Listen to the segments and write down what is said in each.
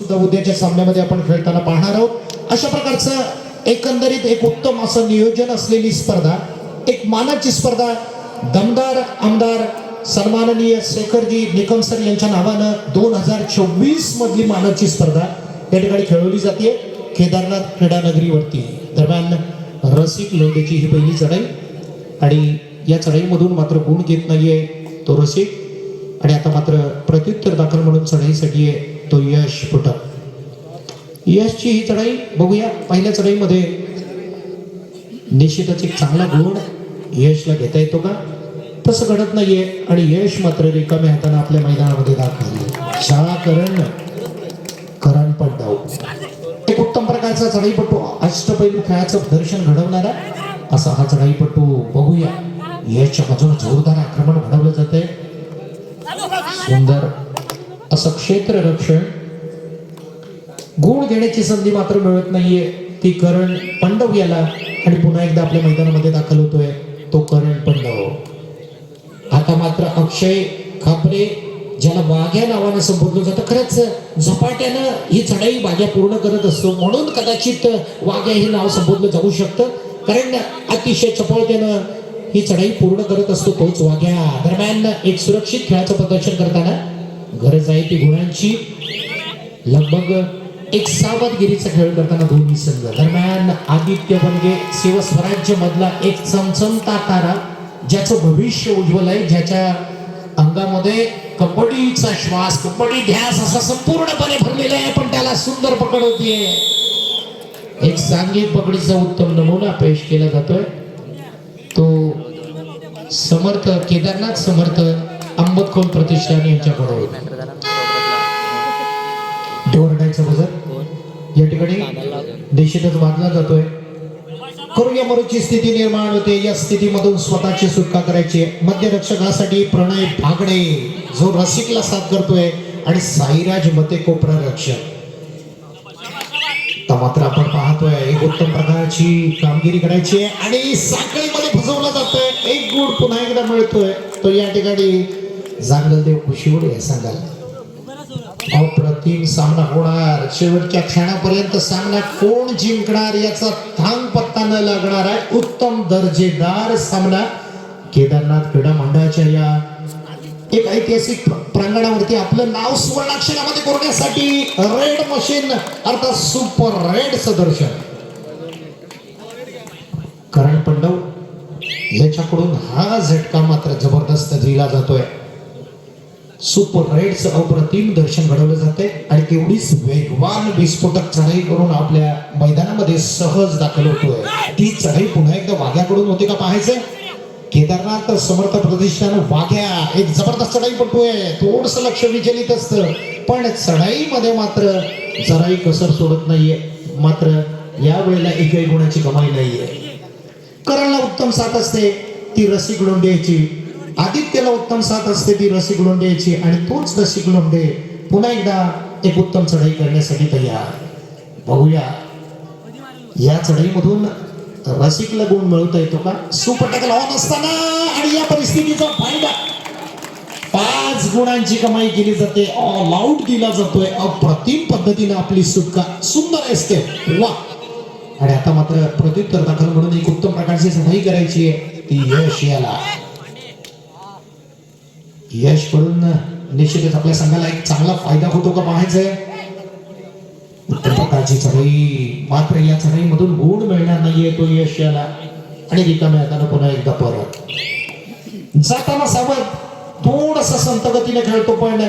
सुद्धा उद्याच्या सामन्यामध्ये आपण खेळताना पाहणार आहोत. अशा प्रकारचं एकंदरीत एक उत्तम असं नियोजन असलेली स्पर्धा एक मानाची स्पर्धा दमदार आमदार सन्माननीय शेखरजी निकम सर यांच्या नावानं दोन हजार चोवीस मधली मानाची स्पर्धा या ठिकाणी खेळवली जाते. केदारनाथ क्रीडा नगरीवरती दरम्यान रसिक लोंडेची ही पहिली चढाई. आणि या चढाईमधून मात्र गुण घेत नाहीये तो रसिक. आणि आता मात्र प्रत्युत्तर दाखल म्हणून चढाईसाठी आहे तो यश फुटक यशची ही चढाई बघूया पहिल्या चढाईमध्ये निश्चितच एक चांगला गुण यशला घेता येतो का? तसं घडत नाहीये आणि यश मात्र रिकाम्या हाताने आपल्या मैदानामध्ये दाखल शाळा करण करण पड्डाव एक उत्तम प्रकारचा चढाईपट्टू अष्टपैलू खेळाचं दर्शन घडवणारा असा हा चढाईपट्टू बघूया. यशच्या बाजूने जोरदार आक्रमण घडवलं जाते सुंदर. असं क्षेत्ररक्षण गुण घेण्याची संधी मात्र मिळत नाहीये. ती करण पंडव याला आणि पुन्हा एकदा आपल्या मैदानामध्ये दाखल होतोय तो करण पंडव. आता मात्र अक्षय खापरे ज्याला वाघ्या नावानं संबोधलं जातं खरंच झपाट्यानं ही चढाई वाघ्या पूर्ण करत असतो. म्हणून कदाचित वाघ्या हे नाव संबोधलं जाऊ शकतं. कारण अतिशय चपळतेनं ही चढाई पूर्ण करत असतो तोच वाघ्या. दरम्यान एक सुरक्षित खेळाचं प्रदर्शन करताना गरज आहे ती गुणांची लगभग एक सावधगिरीचा खेळ करताना दोन्ही संघ. दरम्यान आदित्य बनगे शिवस्वराज्य मधला एक चमचमता तारा ज्याचं भविष्य उज्ज्वल आहे ज्याच्या अंगामध्ये कबड्डीचा श्वास कबड्डी ध्यास असा संपूर्णपणे भरलेला आहे पण त्याला सुंदर पकड होतीये. एक सांघिक पकडीचा उत्तम नमुना पेश केला जातोय. समर्थ केदारनाथ समर्थ अंबतखोल प्रतिष्ठान यांच्याकडून. डोरडायचं बजर या ठिकाणी देशातच बांधला जातोय. करूया मरुची स्थिती निर्माण होते. या स्थितीमधून स्वतःची सुटका करायची. आहे. मध्यरक्षकासाठी प्रणय भागडे जो रसिकला साथ करतोय आणि साईराज मते कोपरा रक्षक. मात्र आपण पाहतोय एक उत्तम प्रकारची कामगिरी करायची आहे आणि साखळीमध्ये फसवला जातोय. एक गुण पुन्हा एकदा मिळतोय. तो या ठिकाणी जांगलदेव खुशीवर आहे सांगायला अप्रतिम सामना होणार. शेवटच्या क्षणापर्यंत सामना कोण जिंकणार याचा थांग पत्ता न लागणार आहे उत्तम दर्जेदार सामना केदारनाथ क्रीडा मंडळाच्या या एक ऐतिहासिक प्रांगणावरती आपलं नाव सुवर्णाक्षरामध्ये कोरण्यासाठी रेड मशीन अर्थात सुपर रेड दर्शन करण पंडव याच्याकडून हा झटका मात्र जबरदस्त दिला जातोय. सुपर रेडचं अप्रतिम दर्शन घडवलं जाते आणि तेवढीच वेगवान विस्फोटक चढाई करून आपल्या मैदानामध्ये सहज दाखल होतोय. ती चढाई पुन्हा एकदा वाघ्याकडून होते का पाहायचंय? केदारनाथ समर्थ प्रतिष्ठान वाघ्या. एक जबरदस्त चढाई आहे. थोडस लक्ष विचलित असतं. पण चढाईमध्ये मात्र जराही कसर सोडत नाहीये. मात्र या वेळेला एकही गुणाची कमाई नाहीये. करणला उत्तम साथ असते ती रसिक लोंढेची. आदित्यला उत्तम साथ असते ती रसिक लोंढेची. आणि तोच रसिक लोंढे पुन्हा एकदा एक उत्तम चढाई करण्यासाठी तयार. बघूया. या चढाईमधून रसिकला गुण मिळवता येतो का? सुपटक लावत असताना आणि या परिस्थितीचा फायदा. पाच गुणांची कमाई केली जाते. ऑल आउट दिला जातोय. अप्रतिम पद्धतीने आपली सुटका. सुंदर असते. वा. आणि आता मात्र प्रत्युत्तर दाखल म्हणून एक उत्तम प्रकारची सफाई करायची आहे. ती यश याला. यशकडून निश्चितच आपल्या संघाला एक चांगला फायदा होतो का पाहायचंय? उत्तम प्रकारची चढाई मात्र या चढाईमधून गुण मिळणार नाहीये तो यश याला. आणि रिकाम्या हातानं पुन्हा एकदा परत. जाताना सावध थोडस संत गतीने खेळतो पण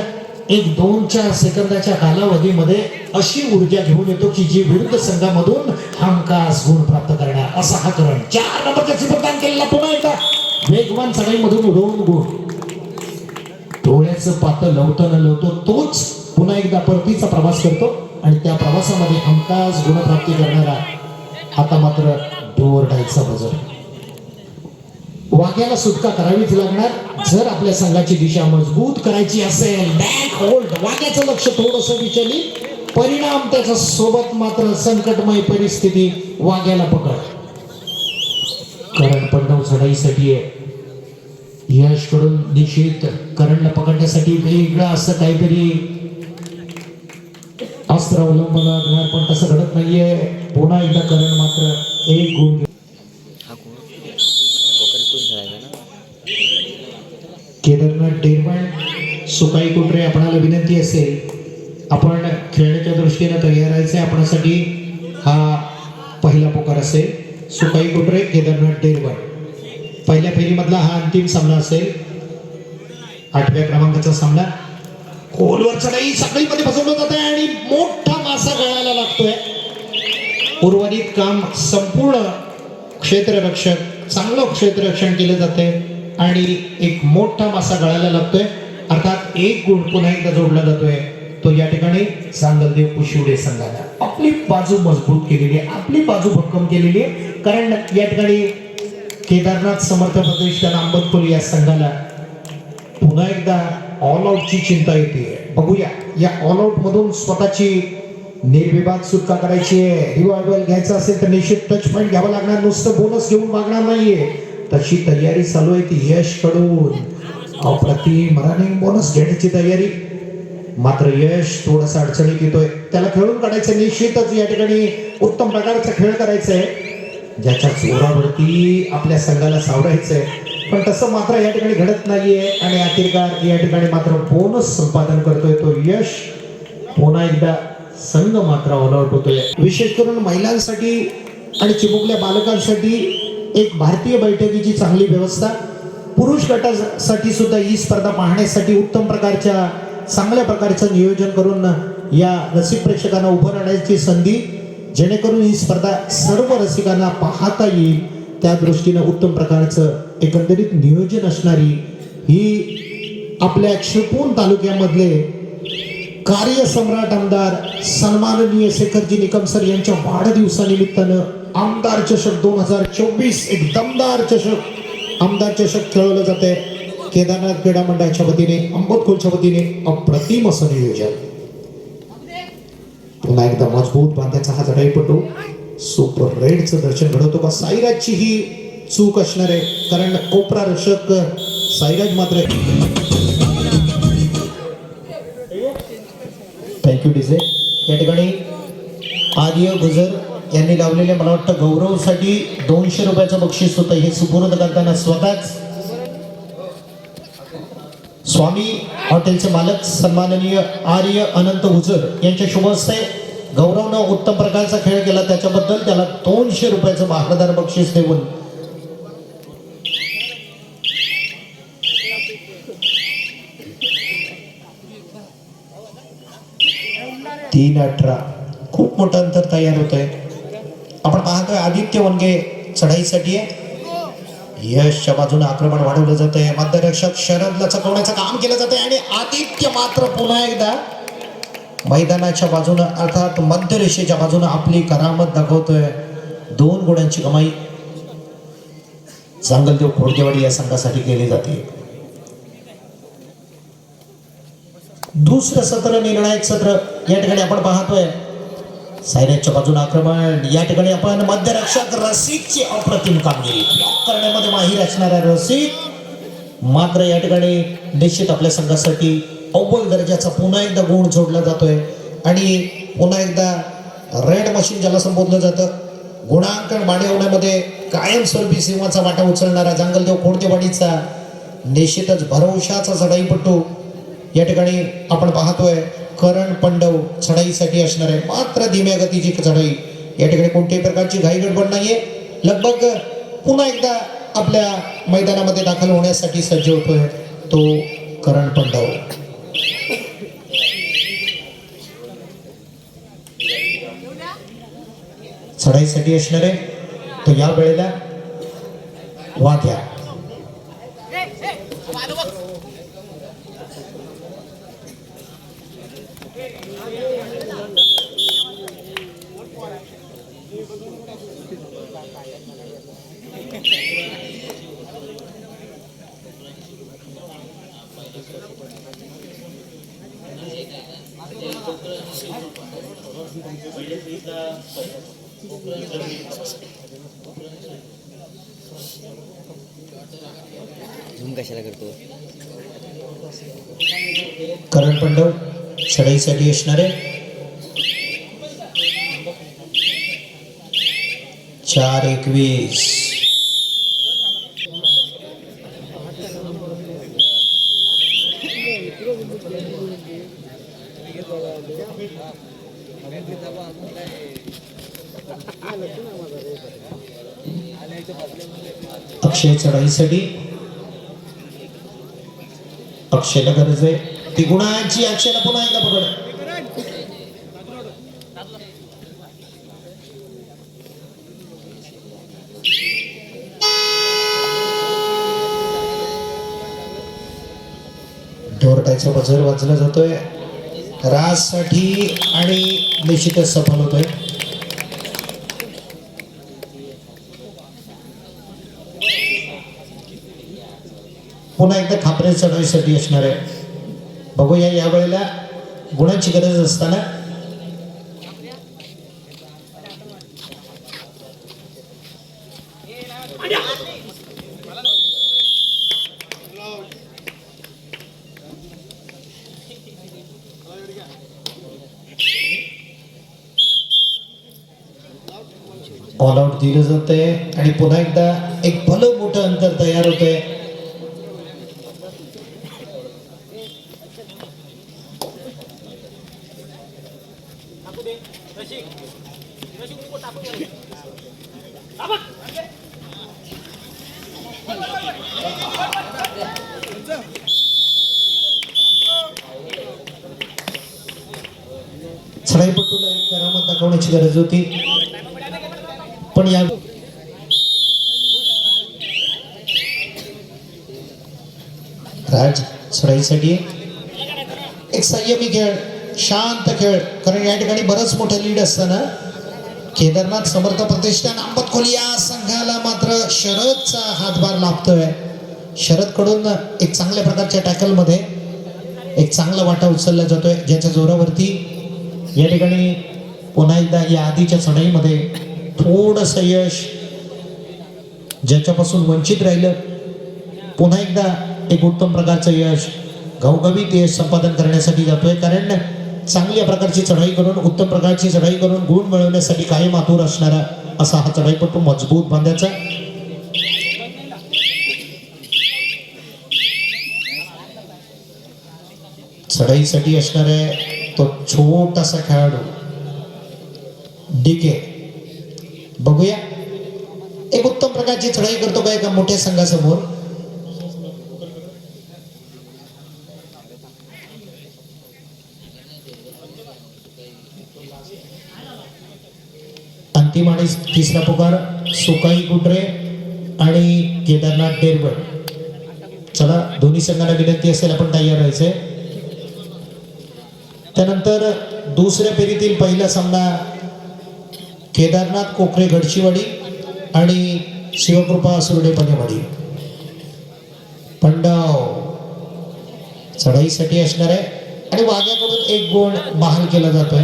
एक दोन चार सेकंदाच्या कालावधीमध्ये अशी ऊर्जा घेऊन येतो की जी विरुद्ध संघामधून हमखास गुण प्राप्त करणार. असा हा करण. चार नंबरच्या सिद्धांत केलेला पुन्हा एकदा. वेगवान चढाईमधून दोन गुण. डोळ्याचं पातळ लवतं न लवतो तोच पुन्हा एकदा परतीचा प्रवास करतो. आणि त्या प्रवासामध्ये हमखास गुणप्राप्ती करणारा आता मात्र डोरडायचा बजर. वाघ्याला सुटका करावीच लागणार. जर आपल्या संघाची दिशा मजबूत करायची असेल बॅक होल्ड वाघ्याचं लक्ष थोडस विचलित. परिणाम त्याच्या सोबत मात्र संकटमय परिस्थिती वाघ्याला पकड. करण पंडव चढाईसाठी आहे यशकडून निश्चित करणला पकडण्यासाठी वेगळं असं काहीतरी असं ब्रह्मास्त्र अवलंबला लागणार पण तसं घडत नाहीये. पुन्हा एकदा करण मात्र एक गुण केदारनाथ डेरवण सुकाई कुटरे आपणाला विनंती असेल आपण खेळण्याच्या दृष्टीने तयार राहायचे आपणासाठी हा पहिला पुकार असेल सुकाई कुटरे केदारनाथ डेरवण पहिल्या फेरीमधला हा अंतिम सामना असेल. आठव्या क्रमांकाचा सामना. खोलवर चढाई सगळीमध्ये फसवलं जात आहे आणि मोठा मासा गळायला लागतोय. उर्वरित काम संपूर्ण क्षेत्ररक्षक चांगलं क्षेत्ररक्षण केलं जाते आणि एक मोठा मासा गळायला लागतोय. अर्थात एक गुण पुन्हा एकदा जोडला जातोय. तो या ठिकाणी सांगलदेव कुशिवडे संघाला. आपली बाजू मजबूत केलेली आहे. आपली बाजू भक्कम केलेली आहे. कारण या ठिकाणी केदारनाथ समर्थ प्रतिष्ठान आंबतखोल या संघाला पुन्हा एकदा ऑल आउटची चिंता येते. बघूया. या ऑल आउट मधून स्वतःची निर्विवाद सुटका करायची आहे. रिवायवल घ्यायचं असेल तर निश्चित टच पॉईंट घ्यावं लागणार. नुसतं बोनस घेऊन मागणार नाहीये. तशी तयारी चालू आहे ती यशकडून अप्रतिम रनिंग बोनस घेण्याची तयारी. मात्र यश थोडासा अडचणीत येतोय. त्याला खेळून काढायचं निश्चितच या ठिकाणी उत्तम प्रकारचा खेळ करायचा आहे ज्याच्या जोरावरती आपल्या संघाला सावरायचंय. पण तसं मात्र या ठिकाणी घडत नाहीये. आणि आखिरकार या ठिकाणी मात्र बोनस संपादन करतोय तो यश. पुन्हा एकदा संघ मात्र ऑल विशेष करून महिलांसाठी आणि चिमुकल्या बालकांसाठी एक भारतीय बैठकीची चांगली व्यवस्था. पुरुष गटासाठी सुद्धा ही स्पर्धा पाहण्यासाठी उत्तम प्रकारच्या चांगल्या प्रकारचं नियोजन करून या रसिक प्रेक्षकांना उभं राहण्याची संधी जेणेकरून ही स्पर्धा सर्व रसिकांना पाहता येईल. त्या दृष्टीनं उत्तम प्रकारचं एकंदरीत नियोजन असणारी ही आपल्या शिकून तालुक्यामधले कार्यसम्राट आमदार सन्माननीय शेखरजी निकम सर यांच्या वाढदिवसानिमित्तानं आमदार चषक दोन हजार चोवीस एक दमदार चषक आमदार चषक खेळवलं जाते केदारनाथ क्रीडा मंडळाच्या वतीने अंबोदखोलच्या वतीने अप्रतिम असं नियोजन. पुन्हा एकदा मजबूत बांध्याचा हा चढाईपटू सुपर रेडचं दर्शन घडवतो का? साईराजची ही चूक असणार आहे. कारण कोपरा रक्षक साईराज मात्र थँक्यू डिझे या ठिकाणी आर्य गुजर यांनी लावलेले मला वाटतं गौरवसाठी दोनशे रुपयाचं बक्षीस होतं. हे सुपूर्द करताना स्वतःच स्वामी हॉटेलचे मालक सन्माननीय आर्य अनंत गुजर यांच्या शुभ हस्ते गौरवनं उत्तम प्रकारचा खेळ केला. त्याच्याबद्दल त्याला दोनशे रुपयाचं बहारदार बक्षीस देऊन तीन अठरा. खूप मोठं अंतर तयार होत आहे आपण पाहतोय आदित्य वनगे चढाईसाठी आहे. यशच्या बाजूने आक्रमण वाढवलं जात आहे मध्यरक्षक शरदला चकवण्याचं काम केलं जात आणि आदित्य मात्र पुन्हा एकदा मैदानाच्या बाजूनं अर्थात मध्य रेषेच्या बाजूनं आपली करामत दाखवतोय. दोन गुणांची कमाई सांगलदेव खोडकेवाडी या संघासाठी केली जाते. दुसरं सत्र निर्णायक सत्र या ठिकाणी आपण पाहतोय. सायराजच्या बाजून आक्रमण. या ठिकाणी आपण मध्यरक्षक रसिकची अप्रतिम कामगिरी. ब्लॉक करण्यामध्ये माहीर असणारा रसिक मात्र या ठिकाणी निश्चित आपल्या संघासाठी अव्वल दर्जाचा पुन्हा एकदा गुण जोडला जातोय. आणि पुन्हा एकदा रेड मशीन ज्याला संबोधलं जातं गुणांकन वाढवण्यामध्ये कायमस्वरूपी सिंहाचा वाटा उचलणारा जांगलदेव कोणतेवाडीचा निश्चितच भरवशाचा चढाईपटू या ठिकाणी आपण पाहतोय. करण पंडव चढाईसाठी असणार आहे. मात्र धीम्या गतीची चढाई. या ठिकाणी कोणत्याही प्रकारची घाई गडबड नाहीये. लगभग पुन्हा एकदा आपल्या मैदानामध्ये दाखल होण्यासाठी सज्ज होतोय तो करण पंडव. चढाईसाठी असणार आहे. तो या वेळेला वाद्या झूम कशाला करतो? करण पंडव सडावीसाठी असणार आहे चार एकवीस. अक्षय चढाईसाठी. अक्षयला गरज आहे. ती गुणाची अक्षयला पुन्हा एकदा पकड. ढोरटाचा बजर वाजला जातोय. राजसाठी आणि निश्चितच सफल होतोय. पुन्हा एकदा खापरे चढाईसाठी असणार आहे. बघूया या वेळेला गुणांची गरज असताना. ऑल आउट दिलं जातंय आणि पुन्हा एकदा एक भलं मोठं अंतर तयार होतंय. चढाईपट्टूला एक करामत दाखवण्याची गरज होती? पण या राज चढाईसाठी एक संयमी खेळ शांत खेळ कारण या ठिकाणी बरंच मोठं लीड असताना केदारनाथ समर्थ प्रतिष्ठान आंबतखोली या संघाला मात्र शरदचा हातभार लाभतोय. शरदकडून एक चांगल्या प्रकारच्या टॅकलमध्ये एक चांगला वाटा उचलला जातोय ज्याच्या जोरावरती या ठिकाणी पुन्हा एकदा या आधीच्या चढाईमध्ये थोडंसं यश ज्याच्यापासून वंचित राहिलं पुन्हा एकदा एक उत्तम प्रकारचं यश घवघवीत यश संपादन करण्यासाठी जातोय. कारण चांगल्या प्रकारची चढाई करून उत्तम प्रकारची चढाई करून गुण मिळवण्यासाठी कायम आतुर असणारा असा हा चढाईपटू मजबूत बांधायचा. चढाईसाठी असणारे तो छोटासा खेळाडू डीके बघूया. एक उत्तम प्रकारची चढाई करतो का एका मोठ्या संघासमोर? अंतिम आणि तिसरा पुकार सुकाई कुटरे आणि केदारनाथ डेरबड चला दोन्ही संघाला विनंती असेल आपण तयार राहायचंय त्यानंतर दुसऱ्या फेरीतील पहिला सामना केदारनाथ कोकरे गडचिवाडी आणि शिवकृपा सुरडे पनेवाडी पंडाव. चढाईसाठी असणार आहे. आणि वाघ्याकडून एक गुण बहाल केला जातोय.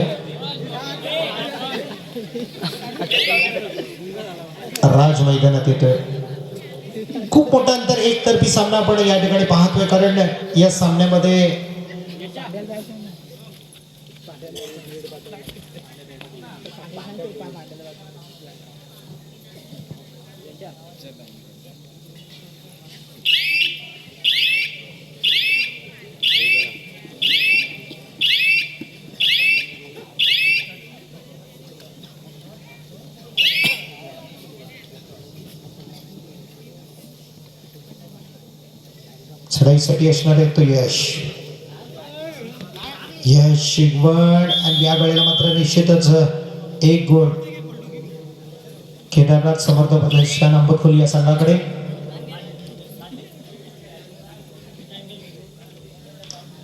राज मैदानात येतोय. खूप मोठा अंतर एकतर्फी सामना आपण या ठिकाणी पाहतोय कारण या सामन्यामध्ये चढाईसाठी असणार आहे तो यश. यश शिगवण आणि या वेळेला मात्र निश्चितच एक गुण केदारनाथ समर्थ प्रतिष्ठान आंबतखोली या संघाकडे.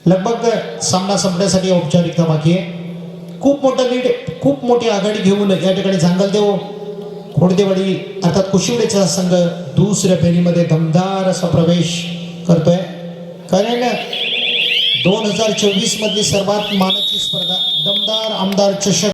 लगभग सामना संपण्यासाठी औपचारिकता बाकी आहे. खूप मोठं लीड खूप मोठी आघाडी घेऊन या ठिकाणी देव. खोडदेवाडी अर्थात कुशिवडेचा संघ दुसऱ्या फेरीमध्ये दमदार असा प्रवेश करतोय. कारण दोन हजार चोवीस मधली सर्वात मानाची स्पर्धा दमदार आमदार चषक